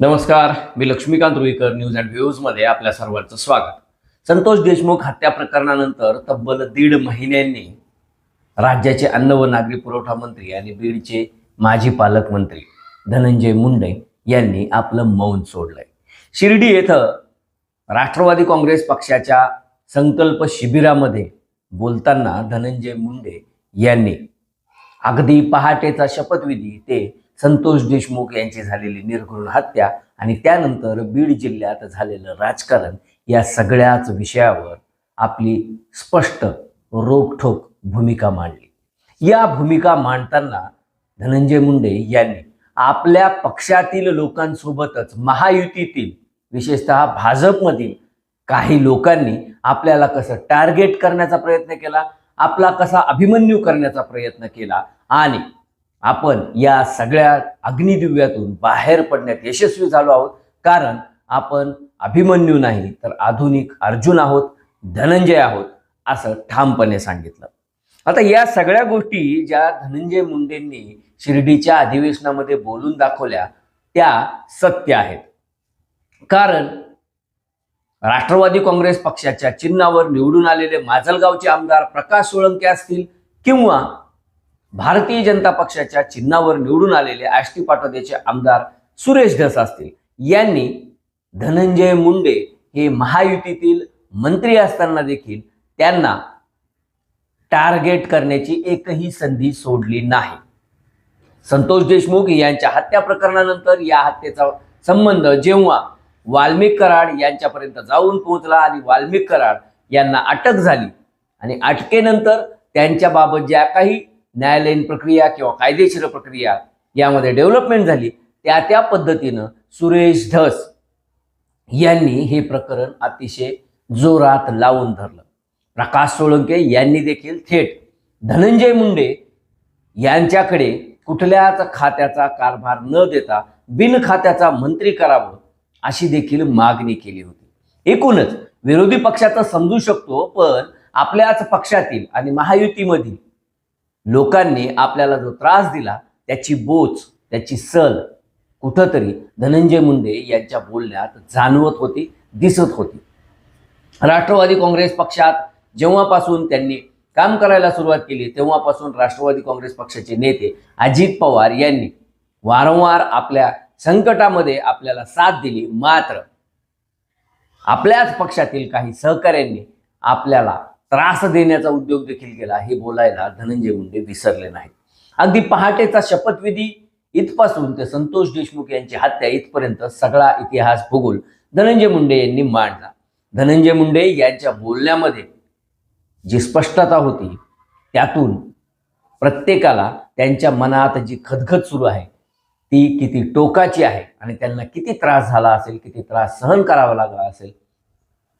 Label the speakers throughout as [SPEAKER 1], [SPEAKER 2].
[SPEAKER 1] नमस्कार मी Laxmikant Ruikar news and व्ह्यूजमध्ये आपल्या सर्वांचं स्वागत. संतोष देशमुख हत्या प्रकरणानंतर तब्बल दीड महिन्यांनी राज्याचे अन्न व नागरी पुरवठा मंत्री आणि बीडचे माजी पालकमंत्री धनंजय मुंडे यांनी आपलं मौन सोडलंय. शिर्डी येथं राष्ट्रवादी काँग्रेस पक्षाच्या संकल्प शिबिरामध्ये बोलताना धनंजय मुंडे यांनी अगदी पहाटेचा शपथविधी ते संतोष देशमुख यांची झालेली निर्घृण हत्या आणि त्यानंतर बीड जिल्ह्यात झालेलं राजकारण या सगळ्याच विषयावर आपली स्पष्ट रोखठोक भूमिका मांडली. या भूमिका मांडताना धनंजय मुंडे यांनी आपल्या पक्षातील लोकांसोबतच महायुतीतील विशेषतः भाजपमधील काही लोकांनी आपल्याला कसं टार्गेट करण्याचा प्रयत्न केला आपला कसा अभिमन्यू करण्याचा प्रयत्न केला आणि आपण या सगळ्या अग्निदिव्यातून बाहेर पडण्यात यशस्वी झालो आहोत. कारण आपण अभिमन्यू नाही तर आधुनिक अर्जुन आहोत धनंजय आहोत असं ठामपणे सांगितलं. आता या सगळ्या गोष्टी ज्या धनंजय मुंडेंनी शिर्डीच्या अधिवेशनामध्ये बोलून दाखवल्या त्या सत्य आहेत. कारण राष्ट्रवादी काँग्रेस पक्षाच्या चिन्हावर निवडून आलेले माजलगावचे आमदार प्रकाश सोळंके असतील किंवा भारतीय जनता पक्षाच्या चिन्हावर निवडून आलेले आष्टी पाटोद्याचे आमदार सुरेश धस असतील. यांनी धनंजय मुंडे हे महायुतीतील मंत्री असताना देखील त्यांना टार्गेट करण्याची एकही संधी सोडली नाही. संतोष देशमुख यांच्या हत्या प्रकरणानंतर या हत्येचा संबंध जेव्हा वाल्मिक कराड यांच्यापर्यंत जाऊन पोहोचला आणि वाल्मिक कराड यांना अटक झाली आणि अटकेनंतर त्यांच्याबाबत ज्या काही न्यायालयीन प्रक्रिया किंवा कायदेशीर प्रक्रिया यामध्ये डेव्हलपमेंट झाली. त्या त्या पद्धतीनं सुरेश धस यांनी हे प्रकरण अतिशय जोरात लावून धरलं. प्रकाश सोळंके यांनी देखील थेट धनंजय मुंडे यांच्याकडे कुठल्याच खात्याचा कारभार न देता बिन खात्याचा मंत्री करावं अशी देखील मागणी केली होती. एकूणच विरोधी पक्षाचं समजू शकतो पण आपल्याच पक्षातील आणि महायुतीमधील लोकांनी आपल्याला जो त्रास दिला त्याची बोच त्याची सल कुठंतरी धनंजय मुंडे यांच्या बोलण्यात जाणवत होती दिसत होती. राष्ट्रवादी काँग्रेस पक्षात जेव्हापासून त्यांनी काम करायला सुरुवात केली तेव्हापासून राष्ट्रवादी काँग्रेस पक्षाचे नेते अजित पवार यांनी वारंवार आपल्या संकटामध्ये आपल्याला साथ दिली. मात्र आपल्याच पक्षातील काही सहकाऱ्यांनी आपल्याला त्रास देण्याचा उद्योग देखील केला. हे बोलायला धनंजय मुंडे विसरले नाहीत. अगदी पहाटेचा शपथविधी इथपासून ते संतोष देशमुख यांची हत्या इथपर्यंत सगळा इतिहास भूगोल धनंजय मुंडे यांनी मांडला. धनंजय मुंडे यांच्या बोलण्यामध्ये जी स्पष्टता होती त्यातून प्रत्येकाला त्यांच्या मनात जी खदखद सुरू आहे ती किती टोकाची आहे आणि त्यांना किती त्रास झाला असेल किती त्रास सहन करावा लागला असेल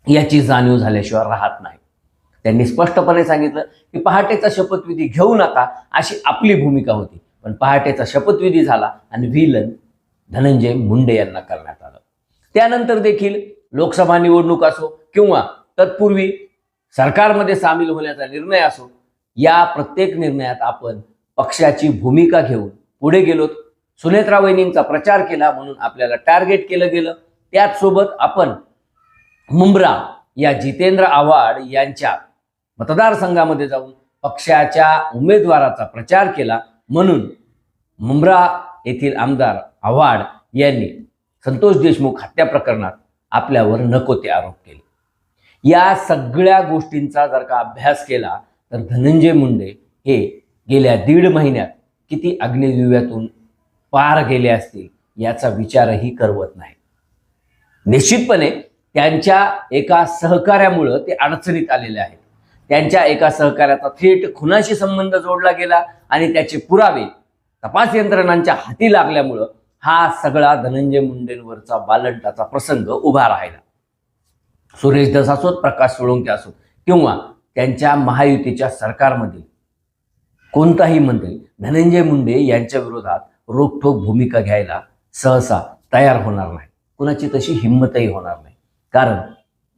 [SPEAKER 1] याची जाणीव झाल्याशिवाय राहत नाही. त्यांनी स्पष्टपणे सांगितलं की पहाटेचा शपथविधी घेऊ नका अशी आपली भूमिका होती. पण पहाटेचा शपथविधी झाला आणि विलन धनंजय मुंडे यांना करण्यात आलं. त्यानंतर देखील लोकसभा निवडणूक असो किंवा तत्पूर्वी सरकारमध्ये सामील होण्याचा निर्णय असो या प्रत्येक निर्णयात आपण पक्षाची भूमिका घेऊन पुढे गेलोत. सुनेत्रा वहिनींचा प्रचार केला म्हणून आपल्याला टार्गेट केलं गेलं. त्याचसोबत आपण मुंब्रा या जितेंद्र आव्हाड यांच्या मतदारसंघामध्ये जाऊन पक्षाच्या उमेदवाराचा प्रचार केला. म्हणून मुंब्रा येथील आमदार आव्हाड यांनी संतोष देशमुख हत्या प्रकरणात आपल्यावर नको ते आरोप केले. या सगळ्या गोष्टींचा जर का अभ्यास केला तर धनंजय मुंडे हे गेल्या दीड महिन्यात किती अग्निदिव्यातून पार गेले असतील याचा विचारही करवत नाही. निश्चितपणे त्यांच्या एका सहकार्यामुळं ते अडचणीत आलेले आहेत. त्यांच्या एका सहकार्याचा थेट खुनाशी संबंध जोडला गेला आणि त्याचे पुरावे तपास यंत्रणांच्या हाती लागल्यामुळं हा सगळा धनंजय मुंडेंवरचा बालंटाचा प्रसंग उभा राहिला. सुरेश दस असोत प्रकाश सोळंके असोत किंवा त्यांच्या महायुतीच्या सरकारमधील कोणताही मंत्री धनंजय मुंडे यांच्या विरोधात रोखठोक भूमिका घ्यायला सहसा तयार होणार नाही. कुणाची तशी हिंमतही होणार नाही. कारण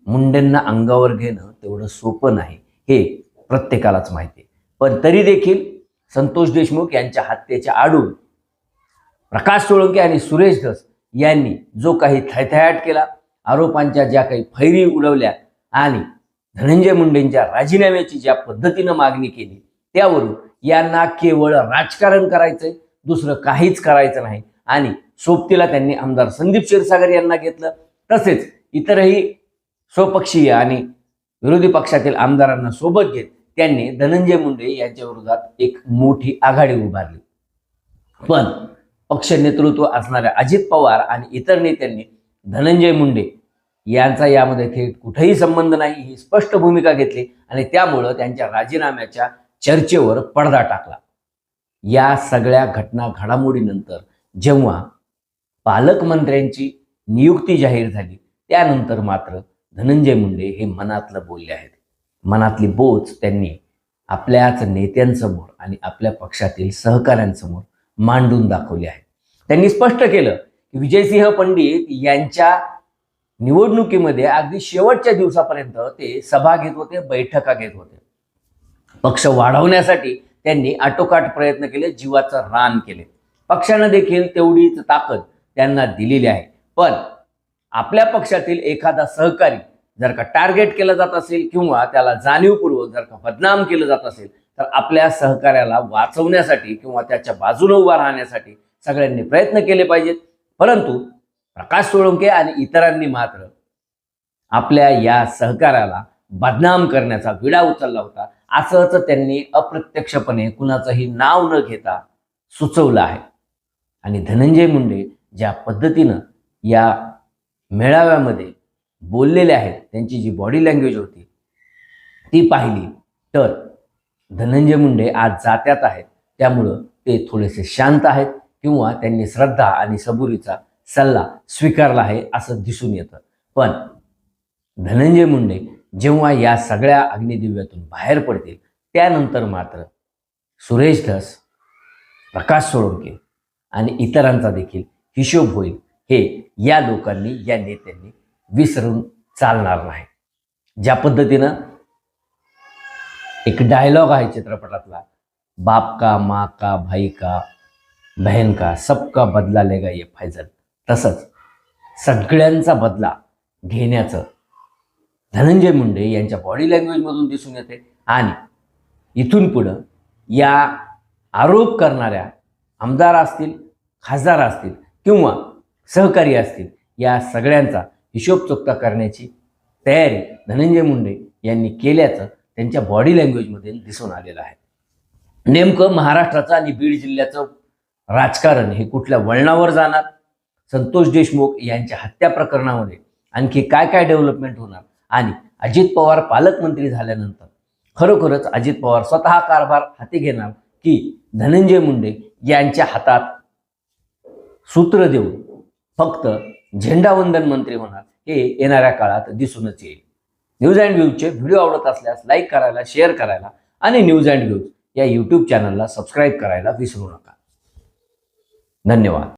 [SPEAKER 1] मुंडेंना अंगावर घेणं तेवढं सोपं नाही. हे प्रत्येकालाच माहिती. आहे पण तरी देखील संतोष देशमुख यांच्या हत्येच्या आडून प्रकाश सोळंके आणि सुरेश धस यांनी जो काही थैथयाट केला आरोपांच्या ज्या काही फैरी उडवल्या आणि धनंजय मुंडेंच्या राजीनाम्याची ज्या पद्धतीनं मागणी केली त्यावरून यांना केवळ राजकारण करायचंय दुसरं काहीच करायचं नाही. आणि सोबतीला त्यांनी आमदार संदीप क्षीरसागर यांना घेतलं तसेच इतरही स्वपक्षीय आणि विरोधी पक्षातील आमदारांना सोबत घेत त्यांनी धनंजय मुंडे यांच्या विरोधात एक मोठी आघाडी उभारली. पण पक्ष नेतृत्व असणाऱ्या अजित पवार आणि इतर नेत्यांनी धनंजय मुंडे यांचा यामध्ये थेट कुठेही संबंध नाही ही स्पष्ट भूमिका घेतली आणि त्यामुळं त्यांच्या राजीनाम्याच्या चर्चेवर पडदा टाकला. या सगळ्या घटना घडामोडीनंतर जेव्हा पालकमंत्र्यांची नियुक्ती जाहीर झाली त्यानंतर मात्र धनंजय मुंडे हे मनातलं बोलले आहेत. मनातली बोच त्यांनी आपल्याच नेत्यांसमोर आणि आपल्या पक्षातील सहकाऱ्यांसमोर मांडून दाखवली आहे. त्यांनी स्पष्ट केलं की विजयसिंह पंडित यांच्या निवडणुकीमध्ये अगदी शेवटच्या दिवसापर्यंत ते सभा घेत होते बैठका घेत होते. पक्ष वाढवण्यासाठी त्यांनी आटोकाट प्रयत्न केले जीवाचं रान केले. पक्षानं देखील तेवढीच ताकद त्यांना दिलेली आहे. पण आपल्या पक्षातील एखादा सहकारी जर का टार्गेट केलं जात असेल किंवा त्याला जाणीवपूर्वक जर का बदनाम केलं जात असेल तर आपल्या सहकार्याला वाचवण्यासाठी किंवा त्याच्या बाजूने उभा राहण्यासाठी सगळ्यांनी प्रयत्न केले पाहिजेत. परंतु प्रकाश सोळंके आणि इतरांनी मात्र आपल्या या सहकार्याला बदनाम करण्याचा विडा उचलला होता. असंच त्यांनी अप्रत्यक्षपणे कुणाचंही नाव न घेता सुचवलं आहे. आणि धनंजय मुंडे ज्या पद्धतीनं या मेळाव्यामध्ये बोललेले आहेत त्यांची जी बॉडी लँग्वेज होती ती पाहिली. तर धनंजय मुंडे आज जात्यात आहेत. त्यामुळं ते थोडेसे शांत आहेत किंवा त्यांनी श्रद्धा आणि सबुरीचा सल्ला स्वीकारला आहे असं दिसून येतं. पण धनंजय मुंडे जेव्हा या सगळ्या अग्निदिव्यातून बाहेर पडतील त्यानंतर मात्र सुरेश धस प्रकाश सोळंके आणि इतरांचा देखील हिशोब होईल. हे या लोकांनी या नेत्यांनी विसरून चालणार नाही. ज्या पद्धतीनं एक डायलॉग आहे चित्रपटातला बाप का माँ का भाई का बहन का सबका बदला लेगा ये फैजल. तसंच सगळ्यांचा बदला घेण्याचं धनंजय मुंडे यांच्या बॉडी लँग्वेजमधून दिसून येते. आणि इथून पुढं या आरोप करणाऱ्या आमदार असतील खासदार असतील किंवा सहकारी असतील या सगळ्यांचा हिशोब चुकता करण्याची तयारी धनंजय मुंडे यांनी केल्याचं त्यांच्या बॉडी लँग्वेजमध्ये दिसून आलेलं आहे. नेमकं महाराष्ट्राचं आणि बीड जिल्ह्याचं राजकारण हे कुठल्या वळणावर जाणार? संतोष देशमुख यांच्या हत्या प्रकरणामध्ये आणखी काय काय डेव्हलपमेंट होणार? आणि अजित पवार पालकमंत्री झाल्यानंतर खरोखरच अजित पवार स्वतः कारभार हाती घेणार की धनंजय मुंडे यांच्या हातात सूत्र देऊन फक्त झेंडावंदन मंत्री होणार हे येणाऱ्या काळात दिसूनच येईल. न्यूज अँड व्ह्यूजचे व्हिडिओ आवडत असल्यास लाईक करायला शेअर करायला आणि न्यूज अँड व्ह्यूज या यूट्यूब चॅनलला सबस्क्राईब करायला विसरू नका. धन्यवाद.